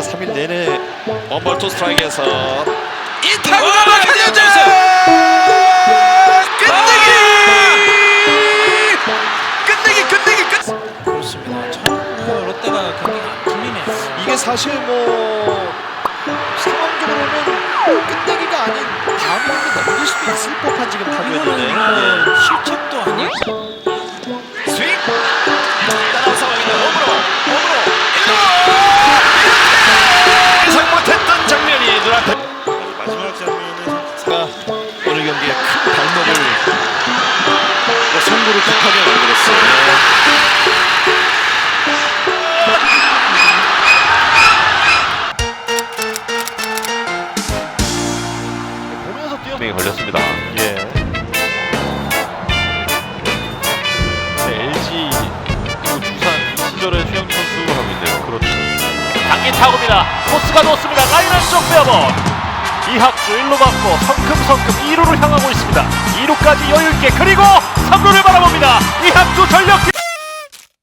3일 내내 투 스트라이크에서 이 타구가 와, 막혀져 끝내기! 끝내기 끝내기 끝! 그렇습니다. 참 뭐, 롯데가 경기가 안 풀리네요. 이게 사실 뭐 상황적으로는 끝내기가 아닌 다음 라운드 넘길 수도 있을 법한 지금 타구였는데. 이거는 뭐 실책도 아니고 뭐 승부를 급하게 만들었어요. 보면서 뛰어. 이 걸렸습니다. 예. 네, LG 그리고 두산 이 시절의 최영준 선수 하고 있네요. 그렇죠. 당긴 타구입니다. 코스가 높습니다. 라인 안쪽 빼어본 이학주 1루 받고 성큼성큼 2루를 향하고 있습니다. 2루까지 여유있게 그리고 3루를 바라봅니다. 이학주 전력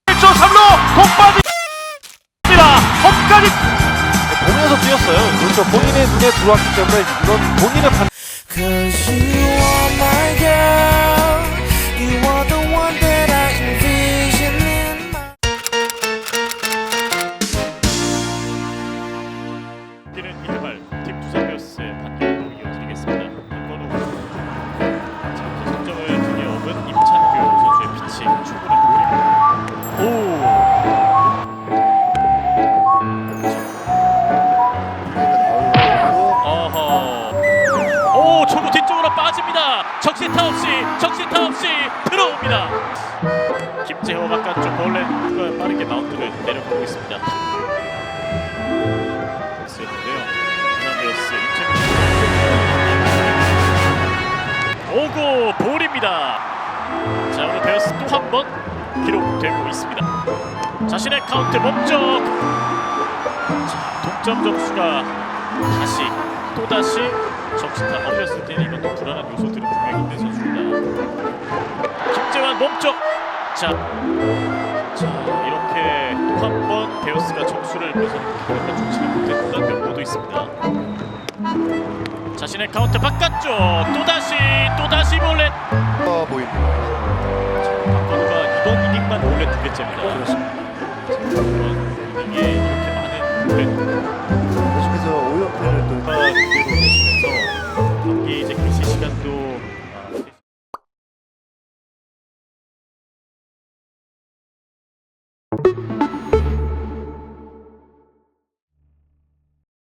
1조 3루 공 빠집니다. 홈까지 보면서 뛰었어요. 그렇죠. 본인의 눈에 들어왔기 때문에 이건 본인의 판. 오 초구 뒤쪽으로 빠집니다. 적시타 없이 적시타 없이 들어옵니다. 김재호 바깥쪽 볼넷 빠르게 마운드를 내려보고 있습니다. 있는데요. 두산베어스 임채민 5구 볼입니다. 자 오늘 베어스 또 한 번 기록되고 있습니다. 자신의 카운트 몸쪽 자, 동점 점수가 다시 또 다시 적시타 어렸을 때는 이건 또 불안한 요소들이 분명히 있는 선수입니다. 김재환 몸쪽 자, 자 이렇게 또 한 번 베어스가 점수를 뺏어놓기가 좋지는 못했던 면모도 있습니다. 자신의 카운트 바깥쪽 또 다시 또 다시 볼넷 보입니다. 박건우가 이번 이닝만 볼넷 두 개째입니다. 그렇습니다. 아,